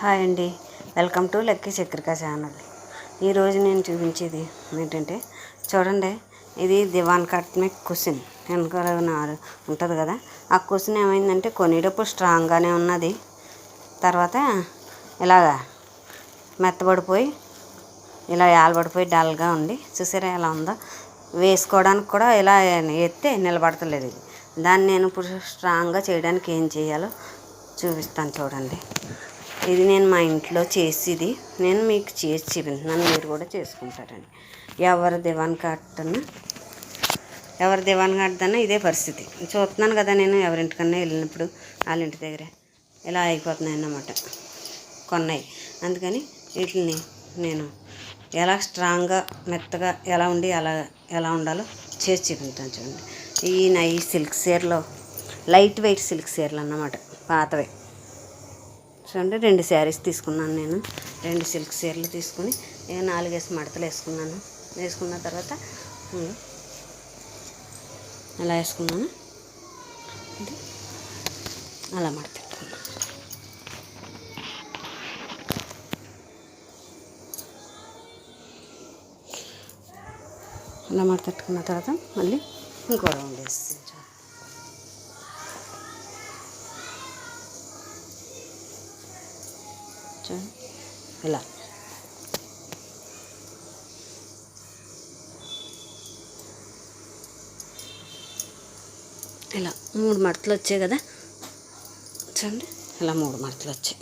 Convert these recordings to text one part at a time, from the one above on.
Hi అండి. Welcome to lucky Chakrika channel. ఈరోజు నేను చూపించేది ఏంటంటే చూడండి ఇది దివాన్ కట్ కుసిన్. వెనకాల ఉంటుంది కదా ఆ కుసిన్ ఏమైందంటే కొనేటప్పుడు స్ట్రాంగ్గానే ఉన్నది. తర్వాత ఇలాగా మెత్తబడిపోయి ఇలా ఏలబడిపోయి డల్గా ఉండి చూసారా ఎలా ఉందో? వేసుకోవడానికి కూడా ఇలా ఎత్తే నిలబడతలేదు ఇది. దాన్ని నేను ఇప్పుడు స్ట్రాంగ్గా చేయడానికి ఏం చేయాలో చూపిస్తాను చూడండి. ఇది నేను మా ఇంట్లో చేసేది. నేను మీకు చేసి చూపిస్తున్నాను మీరు కూడా చేసుకుంటారండి ఎవరి దివాన్ కట్టనా ఎవరి దివాన్ కట్టదన్నా ఇదే పరిస్థితి. చూస్తున్నాను కదా నేను ఎవరింటికన్నా వెళ్ళినప్పుడు వాళ్ళ ఇంటి దగ్గర. ఇలా అయిపోతున్నాయి అన్నమాట కొన్నాయి. అందుకని వీటిని నేను ఎలా స్ట్రాంగ్గా మెత్తగా ఎలా ఉండి ఎలా ఎలా ఉండాలో చేసి చూపించాను చూడండి. ఈ నై సిల్క్ చీరలో లైట్ వెయిట్ సిల్క్ చీరలు అన్నమాట పాతవే. చూడండి రెండు శారీస్ తీసుకున్నాను నేను. రెండు సిల్క్ చీరలు తీసుకుని నాలుగేసి మడతలు వేసుకున్నాను. వేసుకున్న తర్వాత అలా వేసుకున్నాను. అలా మడతెట్టుకున్నాను అలా మడతెట్టుకున్న తర్వాత మళ్ళీ ఇంకో రౌండ్ వేసి ఇలా. ఇలా మూడు మడతలు వచ్చాయి కదా? చూడండి. ఇలా మూడు మడతలు వచ్చాయి.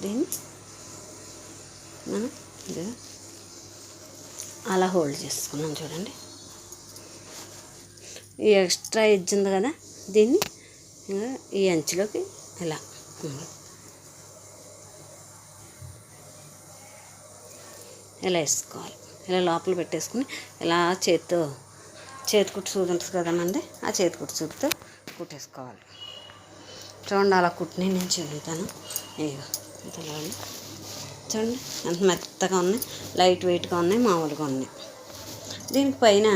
దీన్ని మనం అలా హోల్డ్ చేసుకున్నాం చూడండి. ఈ ఎక్స్ట్రా ఎడ్జ్ ఉంది కదా దీన్ని ఈ అంచులోకి ఇలా ఇలా వేసుకోవాలి. ఇలా లోపల పెట్టేసుకుని ఇలా చేతితో చేతి కుట్టు సూది ఉంటుంది కదా ఆ చేతి కుట్టు సూదితో కుట్టేసుకోవాలి. చూడండి అలా కుట్టిని నేను చదువుతాను. ఇదిగో చూడండి ఎంత మెత్తగా ఉన్నాయి లైట్ వెయిట్గా ఉన్నాయి మామూలుగా ఉన్నాయి. దీనికి పైన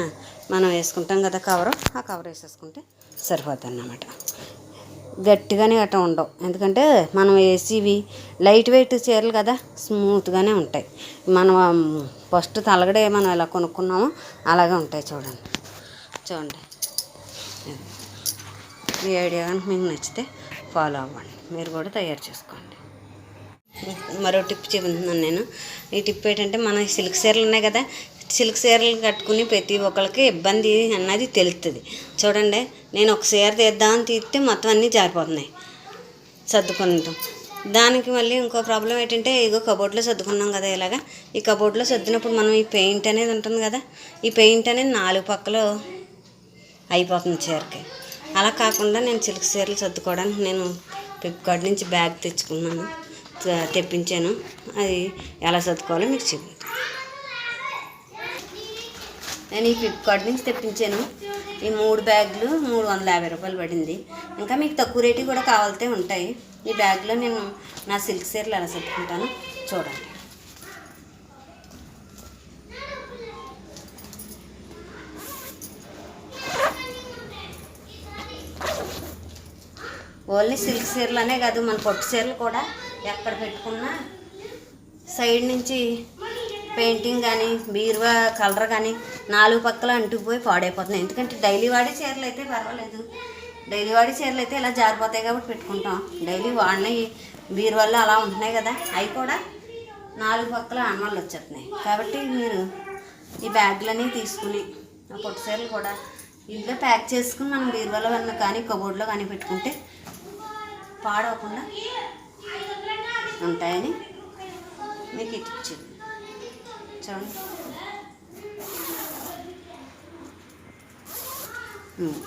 మనం వేసుకుంటాం కదా కవర్ ఆ కవర్ వేసేసుకుంటే సరిపోతుంది అన్నమాట. గట్టిగానే అట్ట ఉండవు. ఎందుకంటే మనం వేసేవి లైట్ వెయిట్ చీరలు కదా స్మూత్గానే ఉంటాయి. మనం ఫస్ట్ తలగడే మనం ఎలా కొనుక్కున్నామో అలాగే ఉంటాయి చూడండి. చూడండి. ఈ ఐడియా కనుక మీకు నచ్చితే ఫాలో అవ్వండి. మీరు కూడా తయారు చేసుకోండి. మరో టిప్ చెబుతున్నాను నేను. ఈ టిప్ ఏంటంటే మన సిల్క్ చీరలు ఉన్నాయి కదా సిల్క్ చీరలు కట్టుకుని ప్రతి ఒక్కరికి ఇబ్బంది అన్నది తెలుస్తుంది చూడండి నేను ఒక చీర తీద్దామని తీస్తే మొత్తం అన్నీ జారిపోతున్నాయి. సర్దుకుంటాం దానికి మళ్ళీ ఇంకో ప్రాబ్లం ఏంటంటే ఇగో కబోర్డ్లో సర్దుకున్నాం కదా ఇలాగా. ఈ కబోర్డ్లో సర్దినప్పుడు మనం ఈ పెయింట్ అనేది ఉంటుంది కదా ఈ పెయింట్ అనేది నాలుగు పక్కలు అయిపోతుంది చీరకి. అలా కాకుండా నేను సిల్క్ చీరలు సర్దుకోవడానికి నేను ఫ్లిప్కార్ట్ నుంచి బ్యాగ్ తెచ్చుకున్నాను తెప్పించాను. అది ఎలా సర్దుకోవాలో మీకు చెప్తాను. నేను ఈ ఫ్లిప్కార్ట్ నుంచి తెప్పించాను. ఈ మూడు బ్యాగులు మూడు వందల యాభై రూపాయలు పడింది. ఇంకా మీకు తక్కువ రేటు కూడా కావాలితే ఉంటాయి. ఈ బ్యాగ్లో నేను నా సిల్క్ చీరలు ఎలా చెప్పుకుంటాను చూడండి. ఓన్లీ సిల్క్ చీరలు అనే కాదు మన పట్టు చీరలు కూడా ఎక్కడ పెట్టుకున్నా సైడ్ నుంచి పెయింటింగ్ కానీ బీరువా కలర్ కానీ నాలుగు పక్కల అంటుకుపోయి పాడైపోతున్నాయి. ఎందుకంటే డైలీ వాడే చీరలు అయితే పర్వాలేదు. డైలీ వాడే చీరలు అయితే ఇలా జారిపోతాయి కాబట్టి పెట్టుకుంటాం. డైలీ వాడినవి బీరువాళ్ళు అలా ఉంటున్నాయి కదా. అవి కూడా నాలుగు పక్కల అన్నవాళ్ళు వచ్చేస్తున్నాయి. కాబట్టి మీరు ఈ బ్యాగ్లన్నీ తీసుకుని ఆ పొట్టు చీరలు కూడా ఇంట్లో ప్యాక్ చేసుకుని మనం బీరువాలో ఉన్న కానీ కబోర్డ్లో కానీ పెట్టుకుంటే పాడవకుండా ఉంటాయని మీకు ఇచ్చింది చూడండి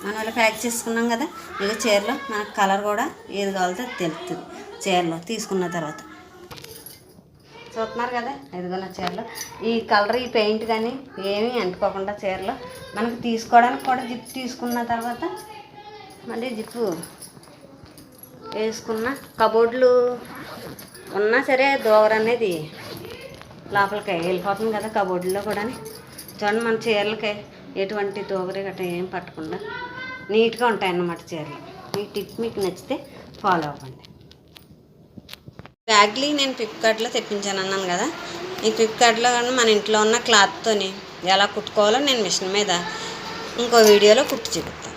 మనం ఇలా ప్యాక్ చేసుకున్నాం కదా ఇక చీరలో మనకు కలర్ కూడా ఏది కావాలో తెలుస్తుంది. చీరలో తీసుకున్న తర్వాత. చూస్తున్నారు కదా ఎదుగున్న చీరలో. ఈ కలర్ ఈ పెయింట్ కానీ ఏమీ అంటుకోకుండా చీరలో మనకు తీసుకోవడానికి కూడా జిప్ తీసుకున్న తర్వాత మళ్ళీ జిప్పు వేసుకున్న కబోర్డ్లు ఉన్నా సరే దోవర అనేది లోపలికి వెళ్ళిపోతుంది కదా కబోర్డులో కూడా చూడండి మన చీరలకి ఎటువంటి దోవరి గట్రా ఏం పట్టకుండా నీట్గా ఉంటాయి అన్నమాట చీరలు. ఈ టిప్ మీకు నచ్చితే ఫాలో అవ్వండి. బ్యాగ్లీ నేను ఫ్లిప్కార్ట్లో తెప్పించాను అన్నాను కదా. ఈ ఫ్లిప్కార్ట్లో కానీ మన ఇంట్లో ఉన్న క్లాత్తోని ఎలా కుట్టుకోవాలో నేను మిషన్ మీద ఇంకో వీడియోలో కుట్టి చూపిస్తాను.